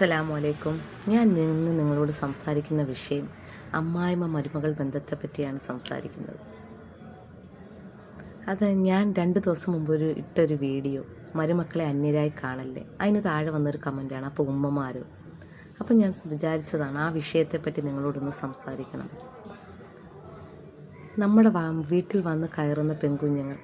അസ്സലാമു അലൈക്കും ഞാൻ ഇന്ന് നിങ്ങളോട് സംസാരിക്കുന്ന വിഷയം അമ്മായിമ്മ മരുമകൾ ബന്ധത്തെ പറ്റിയാണ് സംസാരിക്കുന്നത്. അത് ഞാൻ രണ്ട് ദിവസം മുമ്പ് ഒരു ഇട്ടൊരു വീഡിയോ മരുമക്കളെ അന്യരായി കാണല്ലേ? അതിന് താഴെ വന്നൊരു കമന്റാണ് അപ്പോൾ ഉമ്മമാരോ. അപ്പം ഞാൻ വിചാരിച്ചതാണ് ആ വിഷയത്തെപ്പറ്റി നിങ്ങളോടൊന്ന് സംസാരിക്കണം. നമ്മുടെ വീട്ടിൽ വന്ന് കയറുന്ന പെൺകുഞ്ഞുങ്ങൾ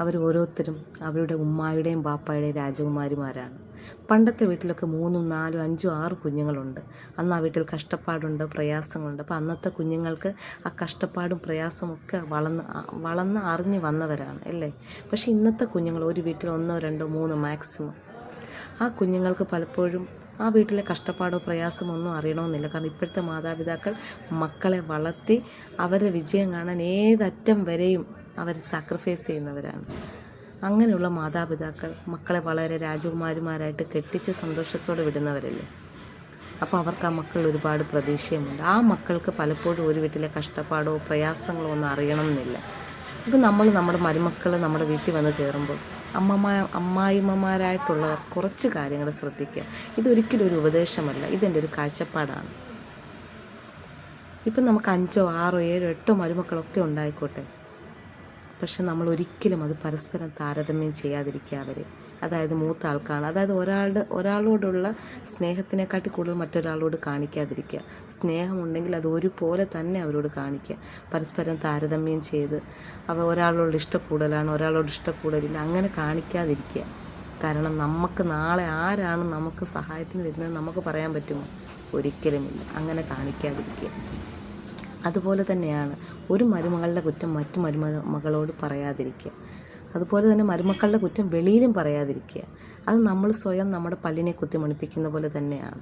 അവർ ഓരോരുത്തരും അവരുടെ ഉമ്മായുടെയും ബാപ്പായുടെയും രാജകുമാരിമാരാണ്. പണ്ടത്തെ വീട്ടിലൊക്കെ മൂന്നും നാലും അഞ്ചും ആറ് കുഞ്ഞുങ്ങളുണ്ട്. അന്ന് ആ വീട്ടിൽ കഷ്ടപ്പാടുണ്ട് പ്രയാസങ്ങളുണ്ട്. അപ്പോൾ അന്നത്തെ കുഞ്ഞുങ്ങൾക്ക് ആ കഷ്ടപ്പാടും പ്രയാസമൊക്കെ വളർന്ന് വളർന്ന് അറിഞ്ഞ് വന്നവരാണ് അല്ലേ? പക്ഷേ ഇന്നത്തെ കുഞ്ഞുങ്ങൾ ഒരു വീട്ടിൽ ഒന്നോ രണ്ടോ മൂന്നോ മാക്സിമം. ആ കുഞ്ഞുങ്ങൾക്ക് പലപ്പോഴും ആ വീട്ടിലെ കഷ്ടപ്പാടോ പ്രയാസമോ ഒന്നും അറിയണമെന്നില്ല. കാരണം ഇപ്പോഴത്തെ മാതാപിതാക്കൾ മക്കളെ വളർത്തി അവരുടെ വിജയം കാണാൻ ഏതറ്റം വരെയും അവർ സാക്രിഫൈസ് ചെയ്യുന്നവരാണ്. അങ്ങനെയുള്ള മാതാപിതാക്കൾ മക്കളെ വളരെ രാജകുമാരിമാരായിട്ട് കെട്ടിച്ച് സന്തോഷത്തോടെ വിടുന്നവരല്ലേ? അപ്പോൾ അവർക്ക് ആ മക്കൾ ഒരുപാട് പ്രതീക്ഷയുമുണ്ട്. ആ മക്കൾക്ക് പലപ്പോഴും ഒരു വീട്ടിലെ കഷ്ടപ്പാടോ പ്രയാസങ്ങളോ ഒന്നും അറിയണമെന്നില്ല. ഇപ്പം നമ്മൾ നമ്മുടെ മരുമക്കൾ നമ്മുടെ വീട്ടിൽ വന്ന് കയറുമ്പോൾ അമ്മമ്മ അമ്മായിമ്മമാരായിട്ടുള്ളവർ കുറച്ച് കാര്യങ്ങൾ ശ്രദ്ധിക്കുക. ഇതൊരിക്കലും ഒരു ഉപദേശമല്ല. ഇതെന്റെ ഒരു കാഴ്ചപ്പാടാണ്. ഇപ്പം നമുക്ക് അഞ്ചോ ആറോ ഏഴോ എട്ടോ മരുമക്കളൊക്കെ ഉണ്ടായിക്കോട്ടെ. പക്ഷെ നമ്മൾ ഒരിക്കലും അത് പരസ്പരം താരതമ്യം ചെയ്യാതിരിക്കുക അവർ അതായത് മൂത്ത ആൾക്കാണ്. അതായത് ഒരാളുടെ ഒരാളോടുള്ള സ്നേഹത്തിനെക്കാട്ടി കൂടുതൽ മറ്റൊരാളോട് കാണിക്കാതിരിക്കുക. സ്നേഹമുണ്ടെങ്കിൽ അത് ഒരുപോലെ തന്നെ അവരോട് കാണിക്കുക. പരസ്പരം താരതമ്യം ചെയ്ത് അവ ഒരാളോട് ഇഷ്ടക്കൂടലാണ് ഒരാളോട് ഇഷ്ടക്കൂടലില്ല അങ്ങനെ കാണിക്കാതിരിക്കുക. കാരണം നമുക്ക് നാളെ ആരാണ് നമുക്ക് സഹായത്തിന് വരുന്നത് നമുക്ക് പറയാൻ പറ്റുമോ? ഒരിക്കലുമില്ല. അങ്ങനെ കാണിക്കാതിരിക്കുക. അതുപോലെ തന്നെയാണ് ഒരു മരുമകളുടെ കുറ്റം മറ്റു മരുമകളോട് പറയാതിരിക്കുക. അതുപോലെ തന്നെ മരുമക്കളുടെ കുറ്റം വെളിയിലും പറയാതിരിക്കുക. അത് നമ്മൾ സ്വയം നമ്മുടെ പല്ലിനെ കുത്തി മണിപ്പിക്കുന്ന പോലെ തന്നെയാണ്.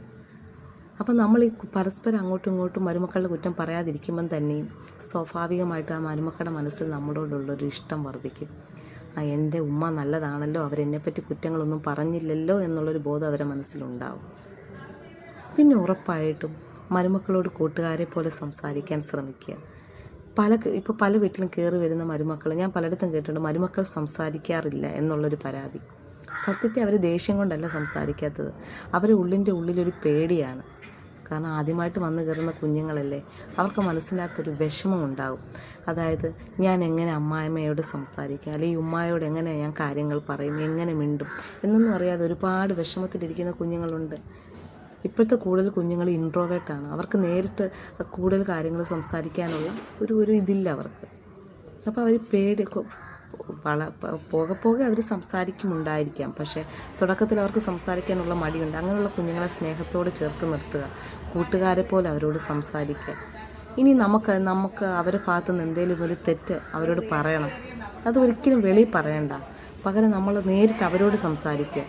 അപ്പോൾ നമ്മൾ ഈ പരസ്പരം അങ്ങോട്ടും ഇങ്ങോട്ടും മരുമക്കളുടെ കുറ്റം പറയാതിരിക്കുമ്പം തന്നെയും സ്വാഭാവികമായിട്ട് ആ മരുമക്കളുടെ മനസ്സിൽ നമ്മളോടുള്ളൊരു ഇഷ്ടം വർദ്ധിക്കും. ആ എന്റെ ഉമ്മ നല്ലതാണല്ലോ അവരെന്നെപ്പറ്റി കുറ്റങ്ങളൊന്നും പറഞ്ഞില്ലല്ലോ എന്നുള്ളൊരു ബോധം അവരുടെ മനസ്സിലുണ്ടാവും. പിന്നെ ഉറപ്പായിട്ടും മരുമക്കളോട് കൂട്ടുകാരെ പോലെ സംസാരിക്കാൻ ശ്രമിക്കുക. പല ഇപ്പോൾ പല വീട്ടിലും കയറി വരുന്ന മരുമക്കൾ ഞാൻ പലയിടത്തും കേട്ടിട്ടുണ്ട് മരുമക്കൾ സംസാരിക്കാറില്ല എന്നുള്ളൊരു പരാതി. സത്യത്തെ അവർ ദേഷ്യം കൊണ്ടല്ല സംസാരിക്കാത്തത്. അവരെ ഉള്ളിന്റെ ഉള്ളിലൊരു പേടിയാണ്. കാരണം ആദ്യമായിട്ട് വന്നു കയറുന്ന കുഞ്ഞുങ്ങളല്ലേ അവർക്ക് മനസ്സിലാത്തൊരു വിഷമം ഉണ്ടാകും അതായത് ഞാൻ എങ്ങനെ അമ്മായിമ്മയോട് സംസാരിക്കും അല്ലെങ്കിൽ ഉമ്മായോട് എങ്ങനെ ഞാൻ കാര്യങ്ങൾ പറയും എങ്ങനെ മിണ്ടും എന്നൊന്നും അറിയാതെ ഒരുപാട് വിഷമത്തിലിരിക്കുന്ന കുഞ്ഞുങ്ങളുണ്ട്. ഇപ്പോഴത്തെ കൂടുതൽ കുഞ്ഞുങ്ങൾ ഇൻട്രോവേർട്ടാണ് അവർക്ക് നേരിട്ട് കൂടുതൽ കാര്യങ്ങൾ സംസാരിക്കാനുള്ള ഒരു ഒരു ഇതില്ല അവർക്ക്. അപ്പോൾ അവർ പേടി വള പോകെ പോകെ അവർ സംസാരിക്കുമുണ്ടായിരിക്കാം. പക്ഷേ തുടക്കത്തിൽ അവർക്ക് സംസാരിക്കാനുള്ള മടിയുണ്ട്. അങ്ങനെയുള്ള കുഞ്ഞുങ്ങളെ സ്നേഹത്തോട് ചേർത്ത് നിർത്തുക. കൂട്ടുകാരെ പോലെ അവരോട് സംസാരിക്കുക. ഇനി നമുക്ക് നമുക്ക് അവരുടെ ഭാഗത്തു നിന്ന് എന്തെങ്കിലും ഒരു തെറ്റ് അവരോട് പറയണം. അത് ഒരിക്കലും വെളിയിൽ പറയണ്ട. പകരം നമ്മൾ നേരിട്ട് അവരോട് സംസാരിക്കുക.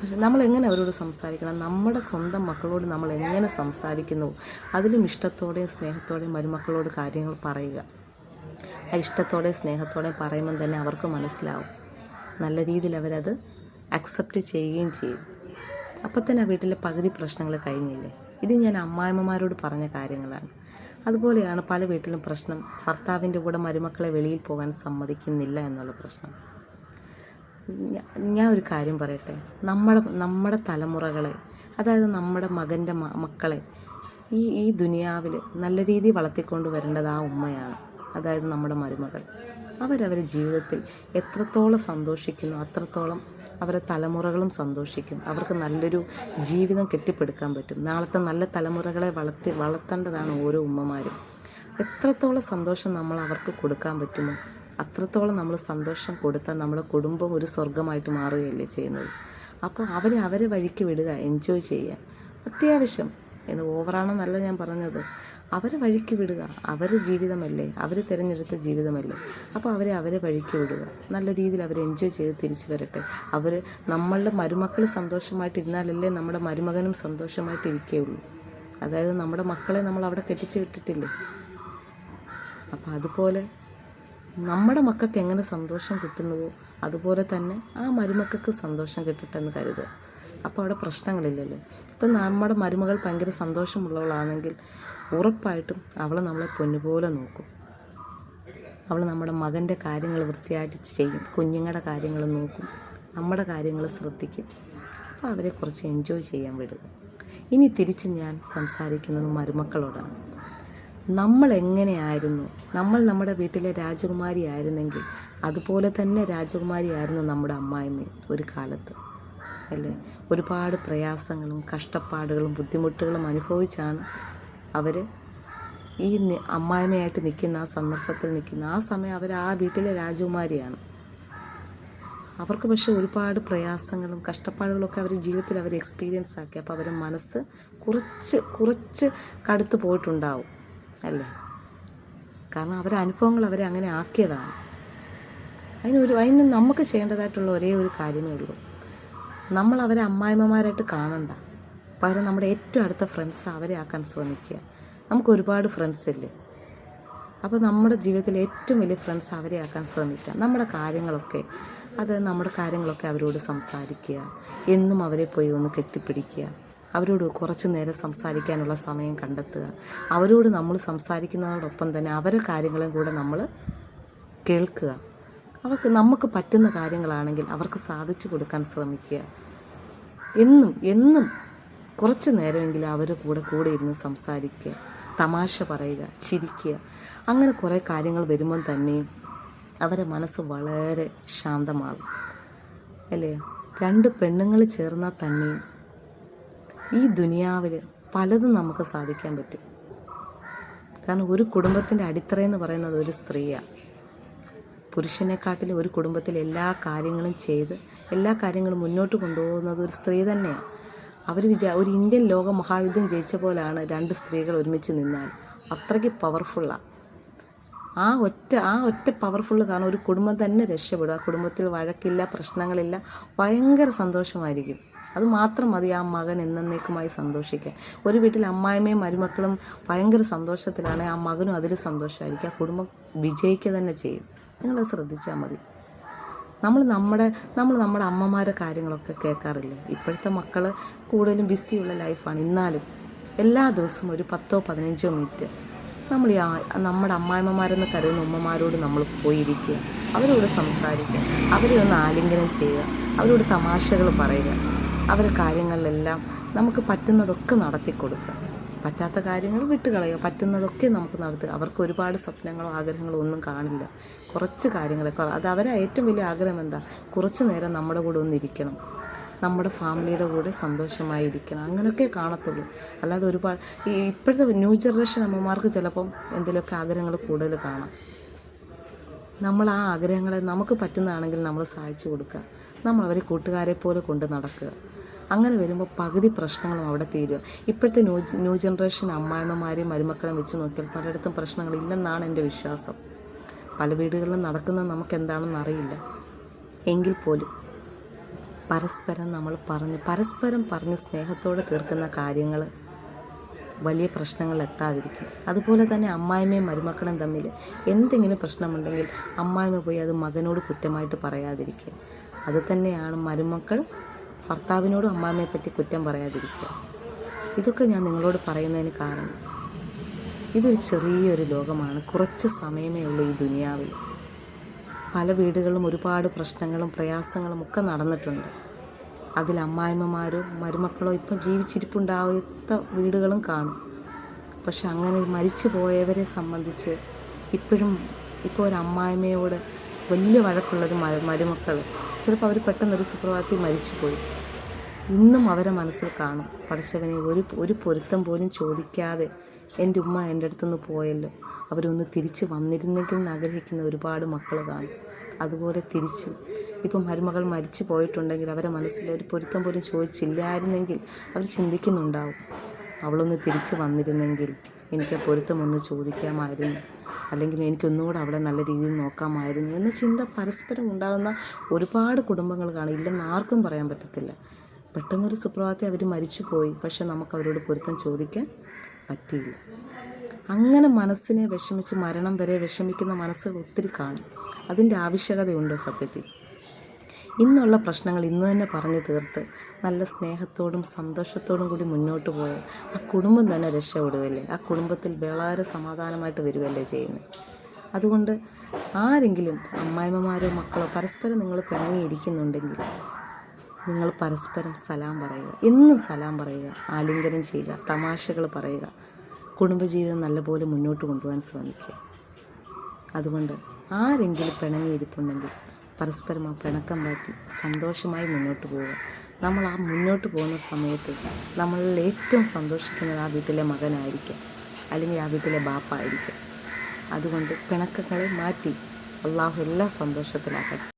പക്ഷെ നമ്മൾ എങ്ങനെ അവരോട് സംസാരിക്കണം? നമ്മുടെ സ്വന്തം മക്കളോട് നമ്മൾ എങ്ങനെ സംസാരിക്കുന്നു? അതിലും ഇഷ്ടത്തോടെയും സ്നേഹത്തോടെയും മരുമക്കളോട് കാര്യങ്ങൾ പറയുക. ആ ഇഷ്ടത്തോടെ സ്നേഹത്തോടെ പറയുമ്പം തന്നെ അവർക്ക് മനസ്സിലാവും. നല്ല രീതിയിൽ അവരത് അക്സെപ്റ്റ് ചെയ്യുകയും ചെയ്യും. അപ്പം തന്നെ ആ വീട്ടിലെ പകുതി പ്രശ്നങ്ങൾ കഴിഞ്ഞില്ലേ? ഇത് ഞാൻ അമ്മായിമ്മമാരോട് പറഞ്ഞ കാര്യങ്ങളാണ്. അതുപോലെയാണ് പല വീട്ടിലും പ്രശ്നം. ഭർത്താവിന്റെ കൂടെ മരുമക്കളെ വെളിയിൽ പോകാൻ സമ്മതിക്കുന്നില്ല എന്നുള്ള പ്രശ്നം. ഞാൻ ഒരു കാര്യം പറയട്ടെ. നമ്മുടെ നമ്മുടെ തലമുറകളെ അതായത് നമ്മുടെ മകന്റെ മക്കളെ ഈ ഈ ദുനിയാവിൽ നല്ല രീതിയിൽ വളർത്തിക്കൊണ്ട് വരേണ്ടത് ആ ഉമ്മയാണ്. അതായത് നമ്മുടെ മരുമകൾ. അവരവരുടെ ജീവിതത്തിൽ എത്രത്തോളം സന്തോഷിക്കുന്നു അത്രത്തോളം അവരെ തലമുറകളും സന്തോഷിക്കും. അവർക്ക് നല്ലൊരു ജീവിതം കെട്ടിപ്പടുക്കാൻ പറ്റും. നാളത്തെ നല്ല തലമുറകളെ വളർത്തി വളർത്തേണ്ടതാണ് ഓരോ ഉമ്മമാരും. എത്രത്തോളം സന്തോഷം നമ്മൾ അവർക്ക് കൊടുക്കാൻ പറ്റുമോ അത്രത്തോളം നമ്മൾ സന്തോഷം കൊടുത്താൽ നമ്മുടെ കുടുംബം ഒരു സ്വർഗമായിട്ട് മാറുകയല്ലേ ചെയ്യുന്നത്? അപ്പോൾ അവരെ അവരെ വഴിക്ക് വിടുക എൻജോയ് ചെയ്യുക. അത്യാവശ്യം. എന്ന് ഓവറാണെന്നല്ല ഞാൻ പറഞ്ഞത്. അവരെ വഴിക്ക് വിടുക. അവരെ ജീവിതമല്ലേ? അവർ തിരഞ്ഞെടുത്ത ജീവിതമല്ലേ? അപ്പോൾ അവരെ അവരെ വഴിക്ക് വിടുക. നല്ല രീതിയിൽ അവർ എൻജോയ് ചെയ്ത് തിരിച്ചു വരട്ടെ. അവർ നമ്മളുടെ മരുമക്കൾ സന്തോഷമായിട്ടിരുന്നാലല്ലേ നമ്മുടെ മരുമകനും സന്തോഷമായിട്ടിരിക്കുകയുള്ളൂ അതായത് നമ്മുടെ മക്കളെ നമ്മൾ അവിടെ കെട്ടിച്ചു വിട്ടിട്ടില്ലേ? അപ്പോൾ അതുപോലെ നമ്മുടെ മക്കൾക്ക് എങ്ങനെ സന്തോഷം കിട്ടുന്നുവോ അതുപോലെ തന്നെ ആ മരുമക്കൾക്ക് സന്തോഷം കിട്ടട്ടെ എന്ന് കരുതുക. അപ്പോൾ അവിടെ പ്രശ്നങ്ങളില്ലല്ലോ. ഇപ്പം നമ്മുടെ മരുമകൾ ഭയങ്കര സന്തോഷമുള്ളവളാണെങ്കിൽ ഉറപ്പായിട്ടും അവൾ നമ്മളെ പൊന്നുപോലെ നോക്കും. അവൾ നമ്മുടെ മകന്റെ കാര്യങ്ങൾ വൃത്തിയായിട്ട് ചെയ്യും. കുഞ്ഞുങ്ങളുടെ കാര്യങ്ങൾ നോക്കും. നമ്മുടെ കാര്യങ്ങൾ ശ്രദ്ധിക്കും. അപ്പോൾ അവരെ കുറച്ച് എൻജോയ് ചെയ്യാൻ വിടുക. ഇനി തിരിച്ച് ഞാൻ സംസാരിക്കുന്നത് മരുമക്കളോടാണ്. നമ്മൾ എങ്ങനെയായിരുന്നു നമ്മൾ നമ്മുടെ വീട്ടിലെ രാജകുമാരി ആയിരുന്നെങ്കിൽ അതുപോലെ തന്നെ രാജകുമാരി ആയിരുന്നു നമ്മുടെ അമ്മായിമ്മയും ഒരു കാലത്ത് അല്ലേ? ഒരുപാട് പ്രയാസങ്ങളും കഷ്ടപ്പാടുകളും ബുദ്ധിമുട്ടുകളും അനുഭവിച്ചാണ് അവർ ഈ അമ്മായിമ്മയായിട്ട് നിൽക്കുന്ന ആ സന്ദർഭത്തിൽ നിൽക്കുന്ന ആ സമയം അവർ ആ വീട്ടിലെ രാജകുമാരിയാണ്. അവർക്ക് പക്ഷേ ഒരുപാട് പ്രയാസങ്ങളും കഷ്ടപ്പാടുകളൊക്കെ അവർ ജീവിതത്തിൽ അവർ എക്സ്പീരിയൻസ് ആക്കി അപ്പോൾ അവരുടെ മനസ്സ് കുറച്ച് കുറച്ച് കടുത്തു പോയിട്ടുണ്ടാവും. അല്ലേ? കാരണം അവരുടെ അനുഭവങ്ങൾ അവരെ അങ്ങനെ ആക്കിയതാണ്. അതിനൊരു അതിന് നമുക്ക് ചെയ്യേണ്ടതായിട്ടുള്ള ഒരേ ഒരു കാര്യമേ ഉള്ളൂ. നമ്മൾ അവരെ അമ്മായിമ്മമാരായിട്ട് കാണണ്ട. പകരം നമ്മുടെ ഏറ്റവും അടുത്ത ഫ്രണ്ട്സ് അവരെ ആക്കാൻ ശ്രമിക്കുക. നമുക്ക് ഒരുപാട് ഫ്രണ്ട്സ് ഇല്ലേ? അപ്പോൾ നമ്മുടെ ജീവിതത്തിലെ ഏറ്റവും വലിയ ഫ്രണ്ട്സ് അവരെ ആക്കാൻ ശ്രമിക്കുക. നമ്മുടെ കാര്യങ്ങളൊക്കെ അത് നമ്മുടെ കാര്യങ്ങളൊക്കെ അവരോട് സംസാരിക്കുക. എന്നും അവരെ പോയി ഒന്ന് കെട്ടിപ്പിടിക്കുക. അവരോട് കുറച്ച് നേരം സംസാരിക്കാനുള്ള സമയം കണ്ടെത്തുക. അവരോട് നമ്മൾ സംസാരിക്കുന്നതോടൊപ്പം തന്നെ അവരുടെ കാര്യങ്ങളും കൂടെ നമ്മൾ കേൾക്കുക. അവർക്ക് നമുക്ക് പറ്റുന്ന കാര്യങ്ങളാണെങ്കിൽ അവർക്ക് സാധിച്ചു കൊടുക്കാൻ ശ്രമിക്കുക. എന്നും എന്നും കുറച്ച് നേരമെങ്കിലും അവരുടെ കൂടെ കൂടെ ഇരുന്ന് സംസാരിക്കുക. തമാശ പറയുക ചിരിക്കുക. അങ്ങനെ കുറേ കാര്യങ്ങൾ വരുമ്പം തന്നെ അവരെ മനസ്സ് വളരെ ശാന്തമാകും. അല്ലേ? രണ്ട് പെണ്ണുങ്ങൾ ചേർന്നാൽ തന്നെയും ഈ ദുനിയാവിൽ പലതും നമുക്ക് സാധിക്കാൻ പറ്റും. കാരണം ഒരു കുടുംബത്തിന്റെ അടിത്തറയെന്ന് പറയുന്നത് ഒരു സ്ത്രീയാണ് പുരുഷനെക്കാട്ടിലും ഒരു കുടുംബത്തിൽ എല്ലാ കാര്യങ്ങളും ചെയ്ത് എല്ലാ കാര്യങ്ങളും മുന്നോട്ട് കൊണ്ടുപോകുന്നത് ഒരു സ്ത്രീ തന്നെയാണ് അവർ വിചാ ഒരു ഇന്ത്യൻ ലോക മഹായുദ്ധം ജയിച്ച പോലെയാണ് രണ്ട് സ്ത്രീകൾ ഒരുമിച്ച് നിന്നാൽ. അത്രയ്ക്ക് പവർഫുള്ളാണ് ആ. ഒറ്റ ആ ഒറ്റ പവർഫുള്ള് കാരണം ഒരു കുടുംബം തന്നെ രക്ഷപ്പെടും. ആ കുടുംബത്തിൽ വഴക്കില്ല പ്രശ്നങ്ങളില്ല ഭയങ്കര സന്തോഷമായിരിക്കും. അത് മാത്രം മതി ആ മകൻ എന്നേക്കുമായി സന്തോഷിക്കാൻ. ഒരു വീട്ടിൽ അമ്മായിമ്മയും മരുമക്കളും ഭയങ്കര സന്തോഷത്തിലാണ്. ആ മകനും അതിൽ സന്തോഷമായിരിക്കും. ആ കുടുംബം വിജയിക്കുക തന്നെ ചെയ്യും. നിങ്ങൾ ശ്രദ്ധിച്ചാൽ മതി. നമ്മൾ നമ്മുടെ നമ്മൾ നമ്മുടെ അമ്മമാരെ കാര്യങ്ങളൊക്കെ കേൾക്കാറില്ലേ? ഇപ്പോഴത്തെ മക്കൾ കൂടുതലും ബിസിയുള്ള ലൈഫാണ്. എന്നാലും എല്ലാ ദിവസവും ഒരു പത്തോ പതിനഞ്ചോ മിനിറ്റ് നമ്മൾ ഈ നമ്മുടെ അമ്മായിമ്മമാരെന്ന് കരുതുന്ന ഉമ്മമാരോട് നമ്മൾ പോയിരിക്കുക. അവരോട് സംസാരിക്കുക. അവരെ ഒന്ന് ആലിംഗനം ചെയ്യുക. അവരോട് തമാശകൾ പറയുക. അവരുടെ കാര്യങ്ങളിലെല്ലാം നമുക്ക് പറ്റുന്നതൊക്കെ നടത്തി കൊടുക്കുക. പറ്റാത്ത കാര്യങ്ങൾ വിട്ടുകളയുക പറ്റുന്നതൊക്കെ നമുക്ക് നടത്തുക. അവർക്ക് ഒരുപാട് സ്വപ്നങ്ങളോ ആഗ്രഹങ്ങളോ ഒന്നും കാണില്ല. കുറച്ച് കാര്യങ്ങളൊക്കെ അത് അവരെ ഏറ്റവും വലിയ ആഗ്രഹം എന്താ? കുറച്ച് നേരം നമ്മുടെ കൂടെ ഒന്നിരിക്കണം നമ്മുടെ ഫാമിലിയുടെ കൂടെ സന്തോഷമായിരിക്കണം അങ്ങനെയൊക്കെ കാണത്തുള്ളൂ. അല്ലാതെ ഒരുപാട് ഈ ഇപ്പോഴത്തെ ന്യൂ ജനറേഷൻ അമ്മമാർക്ക് ചിലപ്പം എന്തെങ്കിലുമൊക്കെ ആഗ്രഹങ്ങൾ കൂടുതൽ കാണാം. നമ്മൾ ആ ആഗ്രഹങ്ങളെ നമുക്ക് പറ്റുന്നതാണെങ്കിൽ നമ്മൾ സഹായിച്ചു കൊടുക്കുക. നമ്മൾ അവരെ കൂട്ടുകാരെ പോലെ കൊണ്ട് നടക്കുക. അങ്ങനെ വരുമ്പോൾ പകുതി പ്രശ്നങ്ങളും അവിടെ തീരുക ഇപ്പോഴത്തെ ന്യൂ ന്യൂ ജനറേഷൻ അമ്മായിമ്മമാരെയും മരുമക്കളെയും വെച്ച് നോക്കിയാൽ പലയിടത്തും പ്രശ്നങ്ങളില്ലെന്നാണ് എന്റെ വിശ്വാസം. പല വീടുകളിലും നടക്കുന്നത് നമുക്ക് എന്താണെന്ന് അറിയില്ല. എങ്കിൽ പോലും പരസ്പരം നമ്മൾ പറഞ്ഞ് പരസ്പരം പറഞ്ഞ് സ്നേഹത്തോടെ തീർക്കുന്ന കാര്യങ്ങൾ വലിയ പ്രശ്നങ്ങൾ എത്താതിരിക്കും. അതുപോലെ തന്നെ അമ്മായിമ്മയും മരുമക്കളും തമ്മിൽ എന്തെങ്കിലും പ്രശ്നമുണ്ടെങ്കിൽ അമ്മായിമ്മ പോയി അത് മകനോട് കുറ്റമായിട്ട് പറയാതിരിക്കുക. അത് തന്നെയാണ് മരുമക്കൾ ഭർത്താവിനോടും അമ്മാമ്മയെപ്പറ്റി പറ്റി കുറ്റം പറയാതിരിക്കുക. ഇതൊക്കെ ഞാൻ നിങ്ങളോട് പറയുന്നതിന് കാരണം ഇതൊരു ചെറിയൊരു ലോകമാണ്. കുറച്ച് സമയമേ ഉള്ളൂ ഈ ദുനിയാവിൽ. പല വീടുകളിലും ഒരുപാട് പ്രശ്നങ്ങളും പ്രയാസങ്ങളും ഒക്കെ നടന്നിട്ടുണ്ട്. അതിൽ അമ്മായിമ്മമാരോ മരുമക്കളോ ഇപ്പം ജീവിച്ചിരിപ്പുണ്ടാവാത്ത വീടുകളും കാണും. പക്ഷെ അങ്ങനെ മരിച്ചു പോയവരെ സംബന്ധിച്ച് ഇപ്പോഴും ഇപ്പോൾ ഒരു അമ്മായിമ്മയോട് വലിയ വഴക്കുള്ളൊരു മ മരുമക്കൾ ചിലപ്പോൾ അവർ പെട്ടെന്നൊരു സുപ്രഭാതത്തിൽ മരിച്ചുപോയി. ഇന്നും അവരെ മനസ്സിൽ കാണും. പഠിച്ചവനെ ഒരു ഒരു പൊരുത്തം പോലും ചോദിക്കാതെ എന്റെ ഉമ്മ എന്റെ അടുത്തുനിന്ന് പോയല്ലോ. അവരൊന്ന് തിരിച്ച് വന്നിരുന്നെങ്കിൽ എന്ന് ആഗ്രഹിക്കുന്ന ഒരുപാട് മക്കൾ കാണും. അതുപോലെ തിരിച്ചും. ഇപ്പം മരുമകൾ മരിച്ചു പോയിട്ടുണ്ടെങ്കിൽ അവരെ മനസ്സിൽ ഒരു പൊരുത്തം പോലും ചോദിച്ചില്ലായിരുന്നെങ്കിൽ അവർ ചിന്തിക്കുന്നുണ്ടാവും. അവളൊന്ന് തിരിച്ച് വന്നിരുന്നെങ്കിൽ എനിക്ക് ആ പൊരുത്തം ഒന്ന് ചോദിക്കാമായിരുന്നു. അല്ലെങ്കിൽ എനിക്കൊന്നുകൂടെ അവളെ നല്ല രീതിയിൽ നോക്കാമായിരുന്നു എന്ന ചിന്ത പരസ്പരം ഉണ്ടാകുന്ന ഒരുപാട് കുടുംബങ്ങൾ കാണും. ഇല്ലെന്ന് ആർക്കും പറയാൻ പറ്റത്തില്ല. പെട്ടെന്നൊരു സുപ്രഭാതത്തിൽ അവർ മരിച്ചുപോയി. പക്ഷെ നമുക്ക് അവരോട് പൊരുത്തം ചോദിക്കാൻ പറ്റിയില്ല. അങ്ങനെ മനസ്സിനെ വിഷമിച്ച് മരണം വരെ വിഷമിക്കുന്ന മനസ്സ് ഒത്തിരി കാണും. അതിന്റെ ആവശ്യകതയുണ്ട് സത്യത്തിൽ? ഇന്നുള്ള പ്രശ്നങ്ങൾ ഇന്ന് തന്നെ പറഞ്ഞു തീർത്ത് നല്ല സ്നേഹത്തോടും സന്തോഷത്തോടും കൂടി മുന്നോട്ട് പോയാൽ ആ കുടുംബം തന്നെ രക്ഷപ്പെടുകയല്ലേ ആ കുടുംബത്തിൽ വളരെ സമാധാനമായിട്ട് വരികയല്ലേ ചെയ്യുന്നത് അതുകൊണ്ട് ആരെങ്കിലും അമ്മായിമ്മമാരോ മക്കളോ പരസ്പരം നിങ്ങൾ പിണങ്ങിയിരിക്കുന്നുണ്ടെങ്കിൽ നിങ്ങൾ പരസ്പരം സലാം പറയുക. എന്നും സലാം പറയുക. ആലിംഗനം ചെയ്യുക. തമാശകൾ പറയുക. കുടുംബജീവിതം നല്ലപോലെ മുന്നോട്ട് കൊണ്ടുപോകാൻ ശ്രമിക്കുക. അതുകൊണ്ട് ആരെങ്കിലും പിണങ്ങിയിരിപ്പുണ്ടെങ്കിൽ പരസ്പരം ആ പിണക്കം മാറ്റി സന്തോഷമായി മുന്നോട്ട് പോവുക. നമ്മൾ ആ മുന്നോട്ട് പോകുന്ന സമയത്ത് നമ്മളിൽ ഏറ്റവും സന്തോഷിക്കുന്നത് ആ വീട്ടിലെ മകനായിരിക്കും. അല്ലെങ്കിൽ ആ വീട്ടിലെ ബാപ്പായിരിക്കും. അതുകൊണ്ട് പിണക്കങ്ങളെ മാറ്റി അള്ളാഹു എല്ലാ സന്തോഷത്തിലാക്കട്ടെ.